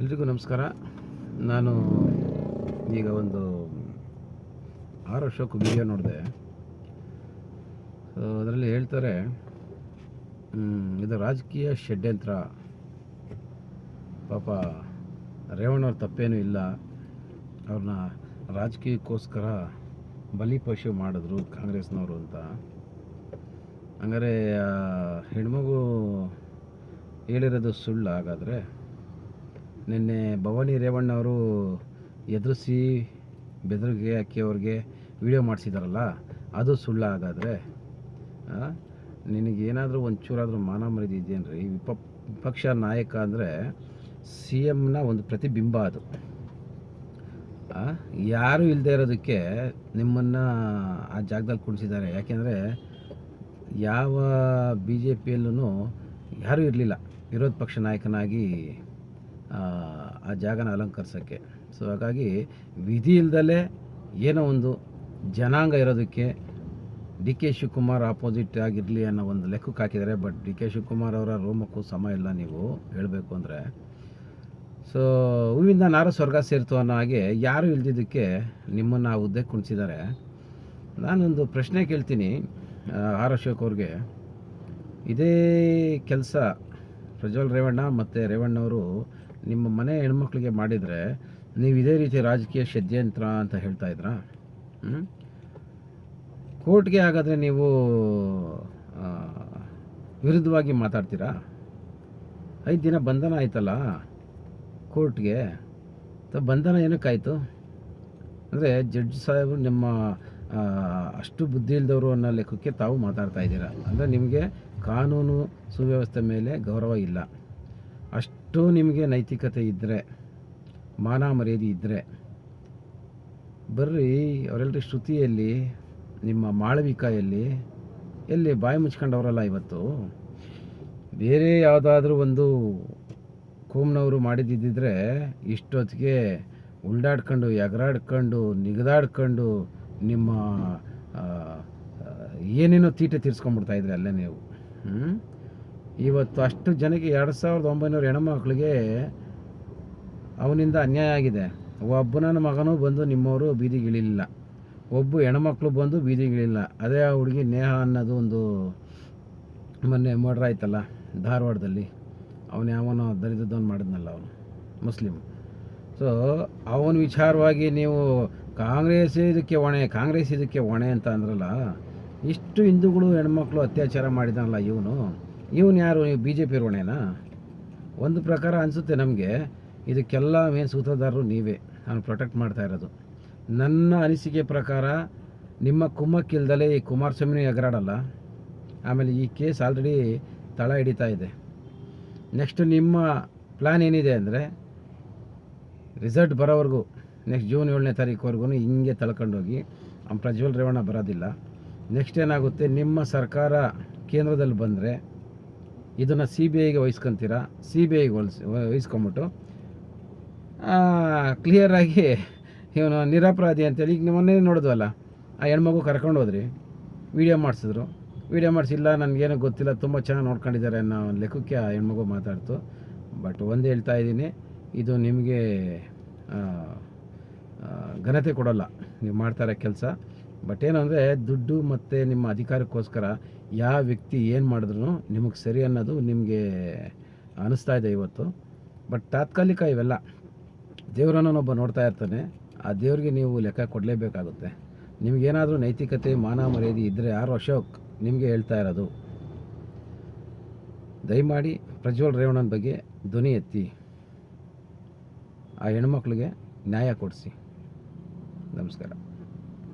ಎಲ್ರಿಗೂ ನಮಸ್ಕಾರ. ನಾನು ಈಗ ಒಂದು ಆರು ವರ್ಷಕ್ಕೂ ವಿಡಿಯೋ ನೋಡಿದೆ. ಸೊ ಅದರಲ್ಲಿ ಹೇಳ್ತಾರೆ ಇದು ರಾಜಕೀಯ ಷಡ್ಯಂತ್ರ. ಪಾಪ ರೇವಣ್ಣವ್ರ ತಪ್ಪೇನೂ ಇಲ್ಲ. ಅವ್ರನ್ನ ರಾಜಕೀಯಕ್ಕೋಸ್ಕರ ಬಲಿಪಶು ಮಾಡಿದ್ರು ಕಾಂಗ್ರೆಸ್ನವರು ಅಂತ. ಹಂಗಾರೆ ಹೆಣ್ಮಗು ಹೇಳಿರೋದು ಸುಳ್ಳು ಹಾಗಾದರೆ ನಿನ್ನೆ ಭವಾನಿ ರೇವಣ್ಣವರು ಎದುರಿಸಿ ಬೆದರಿಗೆ ಹಾಕಿ ಅವ್ರಿಗೆ ವಿಡಿಯೋ ಮಾಡಿಸಿದಾರಲ್ಲ, ಅದು ಸುಳ್ಳು ಹಾಗಾದರೆ? ನಿನಗೇನಾದರೂ ಒಂಚೂರಾದರೂ ಮಾನ ಮರ್ಯಾದೆ ರೀ ವಿಪ, ವಿಪಕ್ಷ ನಾಯಕ ಅಂದರೆ ಸಿ ಎಮ್ನ ಒಂದು ಪ್ರತಿಬಿಂಬ ಅದು. ಯಾರೂ ಇಲ್ಲದೆ ಇರೋದಕ್ಕೆ ನಿಮ್ಮನ್ನು ಆ ಜಾಗದಲ್ಲಿ ಕುಣಿಸಿದ್ದಾರೆ ಯಾಕೆಂದರೆ ಯಾವ ಬಿ ಜೆ ಪಿಯಲ್ಲೂ ಯಾರೂ ಇರಲಿಲ್ಲ. ವಿರೋಧ ಪಕ್ಷ ನಾಯಕನಾಗಿ ಆ, ಜಾಗನ ಅಲಂಕರಿಸೋಕ್ಕೆ. ಸೊ ಹಾಗಾಗಿ ವಿಧಿ ಇಲ್ದಲೇ ಏನೋ ಒಂದು ಜನಾಂಗ ಇರೋದಕ್ಕೆ ಡಿ ಕೆ ಶಿವಕುಮಾರ್ ಆಪೋಸಿಟ್ ಆಗಿರಲಿ ಅನ್ನೋ ಒಂದು ಲೆಕ್ಕಕ್ಕೆ ಹಾಕಿದ್ದಾರೆ. ಬಟ್ ಡಿ ಕೆ ಶಿವಕುಮಾರ್ ಅವರ ರೋಮಕ್ಕೂ ಸಮ ಇಲ್ಲ ನೀವು ಹೇಳಬೇಕು ಅಂದರೆ. ಸೊ ಹೂವಿಂದ ನಾರು ಸ್ವರ್ಗ ಸೇರ್ತು ಅನ್ನೋ ಹಾಗೆ ಯಾರು ಇಲ್ದಿದ್ದಕ್ಕೆ ನಿಮ್ಮನ್ನು ಆ ಹುದ್ದೆ ಕುಣಿಸಿದ್ದಾರೆ. ನಾನೊಂದು ಪ್ರಶ್ನೆ ಕೇಳ್ತೀನಿ ಆರ್ ಅಶೋಕ್ ಅವ್ರಿಗೆ. ಇದೇ ಕೆಲಸ ಪ್ರಜ್ವಲ್ ರೇವಣ್ಣ ಮತ್ತು ರೇವಣ್ಣವರು ನಿಮ್ಮ ಮನೆ ಹೆಣ್ಮಕ್ಳಿಗೆ ಮಾಡಿದರೆ ನೀವು ಇದೇ ರೀತಿ ರಾಜಕೀಯ ಷಡ್ಯಂತ್ರ ಅಂತ ಹೇಳ್ತಾ ಇದ್ರಾ? ಕೋರ್ಟ್ಗೆ ಹಾಗಾದರೆ ನೀವು ವಿರುದ್ಧವಾಗಿ ಮಾತಾಡ್ತೀರಾ? ಐದು ದಿನ ಬಂಧನ ಆಯ್ತಲ್ಲ ಕೋರ್ಟ್ಗೆ. ಬಂಧನ ಏನಕ್ಕಾಯಿತು? ಅಂದರೆ ಜಡ್ಜ್ ಸಾಹೇಬರು ನಿಮ್ಮ ಅಷ್ಟು ಬುದ್ಧಿ ಇಲ್ದವರು ಅನ್ನೋ ಲೆಕ್ಕಕ್ಕೆ ತಾವು ಮಾತಾಡ್ತಾ ಇದ್ದೀರಾ. ಅಂದರೆ ನಿಮಗೆ ಕಾನೂನು ಸುವ್ಯವಸ್ಥೆ ಮೇಲೆ ಗೌರವ ಇಲ್ಲ. ಅಷ್ಟು ನಿಮಗೆ ನೈತಿಕತೆ ಇದ್ದರೆ ಮಾನ ಮರ್ಯಾದೆ ಇದ್ದರೆ ಬರ್ರಿ ಅವರೆಲ್ಲರ ಶ್ರುತಿಯಲ್ಲಿ, ನಿಮ್ಮ ಮಾಳವಿಕಾಯಲ್ಲಿ, ಎಲ್ಲಿ ಬಾಯಿ ಮುಚ್ಕೊಂಡವರಲ್ಲ ಇವತ್ತು? ಬೇರೆ ಯಾವುದಾದ್ರೂ ಒಂದು ಕೋಮ್ನವರು ಮಾಡಿದ್ದಿದ್ದರೆ ಇಷ್ಟೊತ್ತಿಗೆ ಉಲ್ಡಾಡ್ಕೊಂಡು, ಎಗರಾಡ್ಕೊಂಡು, ನಿಗದಾಡ್ಕೊಂಡು ನಿಮ್ಮ ಏನೇನೋ ತೀಟೆ ತೀರ್ಸ್ಕೊಂಡ್ಬಿಡ್ತಾ ಇದ್ರಿ ಅಲ್ಲೇ ನೀವು? ಇವತ್ತು ಅಷ್ಟು ಜನಕ್ಕೆ ಎರಡು ಸಾವಿರದ ಒಂಬೈನೂರು ಹೆಣ್ಮಕ್ಳಿಗೆ ಅವನಿಂದ ಅನ್ಯಾಯ ಆಗಿದೆ. ಒಬ್ಬನ ಮಗನೂ ಬಂದು ನಿಮ್ಮವರು ಬೀದಿಗಿಳಿಲಿಲ್ಲ. ಒಬ್ಬ ಹೆಣ್ಮಕ್ಳು ಬಂದು ಬೀದಿಗಿಳಿಲ್ಲ ಅದೇ ಆ ಹುಡುಗಿ ನೇಹ ಅನ್ನೋದು ಒಂದು ಮೊನ್ನೆ ಮರ್ಡ್ರ್ ಆಯ್ತಲ್ಲ ಧಾರವಾಡದಲ್ಲಿ. ಅವನು ಯಾವನೋ ದರಿದ್ರದವನು ಮಾಡಿದ್ನಲ್ಲ ಅವನು, ಮುಸ್ಲಿಮ್. ಸೊ ಅವನ ವಿಚಾರವಾಗಿ ನೀವು ಕಾಂಗ್ರೆಸ್ ಇದಕ್ಕೆ ಹೊಣೆ, ಕಾಂಗ್ರೆಸ್ ಇದಕ್ಕೆ ಹೊಣೆ ಅಂತ ಅಂದ್ರಲ್ಲ, ಇಷ್ಟು ಹಿಂದೂಗಳು ಹೆಣ್ಮಕ್ಳು ಅತ್ಯಾಚಾರ ಮಾಡಿದಾನಲ್ಲ ಇವನು. ಇವನು ಯಾರು? ಬಿ ಜೆ ಪಿ ಹೊಣೆನಾ ಒಂದು ಪ್ರಕಾರ ಅನಿಸುತ್ತೆ ನಮಗೆ, ಇದಕ್ಕೆಲ್ಲ ಮೇನ್ ಸೂತ್ರಧಾರರು ನೀವೇ. ನಾನು ಪ್ರೊಟೆಕ್ಟ್ ಮಾಡ್ತಾ ಇರೋದು. ನನ್ನ ಅನಿಸಿಕೆ ಪ್ರಕಾರ, ನಿಮ್ಮ ಕುಮ್ಮಕ್ಕಿಲ್ದಲೆ ಈ ಕುಮಾರಸ್ವಾಮಿನೂ ಎಗರಾಡಲ್ಲ ಆಮೇಲೆ ಈ ಕೇಸ್ ಆಲ್ರೆಡಿ ತಳ ಹಿಡಿತಾ ಇದೆ. ನೆಕ್ಸ್ಟ್ ನಿಮ್ಮ ಪ್ಲ್ಯಾನ್ ಏನಿದೆ ಅಂದರೆ ರಿಸಲ್ಟ್ ಬರೋವರೆಗೂ ನೆಕ್ಸ್ಟ್ ಜೂನ್ ಏಳನೇ ತಾರೀಕುವರೆಗೂ ಹಿಂಗೆ ತಳ್ಕೊಂಡೋಗಿ ಪ್ರಜ್ವಲ್ ರೇವಣ್ಣ ಬರೋದಿಲ್ಲ. ನೆಕ್ಸ್ಟ್ ಏನಾಗುತ್ತೆ, ನಿಮ್ಮ ಸರ್ಕಾರ ಕೇಂದ್ರದಲ್ಲಿ ಬಂದರೆ ಇದನ್ನು ಸಿ ಬಿ ಐಗೆ ವಹಿಸ್ಕೊಂತೀರಾ? ಸಿ ಬಿ ಐಗೆ ಹೊಲ್ಸ್ ವಹಿಸ್ಕೊಂಬಿಟ್ಟು ಕ್ಲಿಯರಾಗಿ ಇವನು ನಿರಪರಾಧಿ ಅಂತೇಳಿ ಈಗ ನಿಮ್ಮನ್ನೇ ನೋಡಿದ್ವಲ್ಲ, ಆ ಹೆಣ್ಮಗು ಕರ್ಕೊಂಡು ಹೋದ್ರಿ ವೀಡಿಯೋ ಮಾಡಿಸಿದ್ರು. ವೀಡಿಯೋ ಮಾಡಿಸಿಲ್ಲ ನನಗೇನು ಗೊತ್ತಿಲ್ಲ, ತುಂಬ ಚೆನ್ನಾಗಿ ನೋಡ್ಕೊಂಡಿದ್ದಾರೆ ಅನ್ನೋ ಲೆಕ್ಕಕ್ಕೆ ಆ ಹೆಣ್ಮಗು ಮಾತಾಡ್ತು. ಬಟ್ ಒಂದು ಹೇಳ್ತಾ ಇದ್ದೀನಿ, ಇದು ನಿಮಗೆ ಘನತೆ ಕೊಡೋಲ್ಲ. ನೀವು ಮಾಡ್ತಾರೆ ಕೆಲಸ. ಬಟ್ ಏನಂದರೆ ದುಡ್ಡು ಮತ್ತು ನಿಮ್ಮ ಅಧಿಕಾರಕ್ಕೋಸ್ಕರ ಯಾವ ವ್ಯಕ್ತಿ ಏನು ಮಾಡಿದ್ರು ನಿಮಗೆ ಸರಿ ಅನ್ನೋದು ನಿಮಗೆ ಅನ್ನಿಸ್ತಾ ಇದೆ ಇವತ್ತು. ಬಟ್ ತಾತ್ಕಾಲಿಕ ಇವೆಲ್ಲ. ದೇವರನ್ನೊಬ್ಬ ನೋಡ್ತಾ ಇರ್ತಾನೆ. ಆ ದೇವರಿಗೆ ನೀವು ಲೆಕ್ಕ ಕೊಡಲೇಬೇಕಾಗುತ್ತೆ. ನಿಮಗೇನಾದರೂ ನೈತಿಕತೆ, ಮಾನ ಮರ್ಯಾದೆ ಇದ್ದರೆ ಯಾರು ಅಶೋಕ್ ನಿಮಗೆ ಹೇಳ್ತಾ ಇರೋದು? ದಯಮಾಡಿ ಪ್ರಜ್ವಲ್ ರೇವಣ್ಣನ ಬಗ್ಗೆ ಧ್ವನಿ ಎತ್ತಿ. ಆ ಹೆಣ್ಮಕ್ಳಿಗೆ ನ್ಯಾಯ ಕೊಡಿಸಿ. ನಮಸ್ಕಾರ.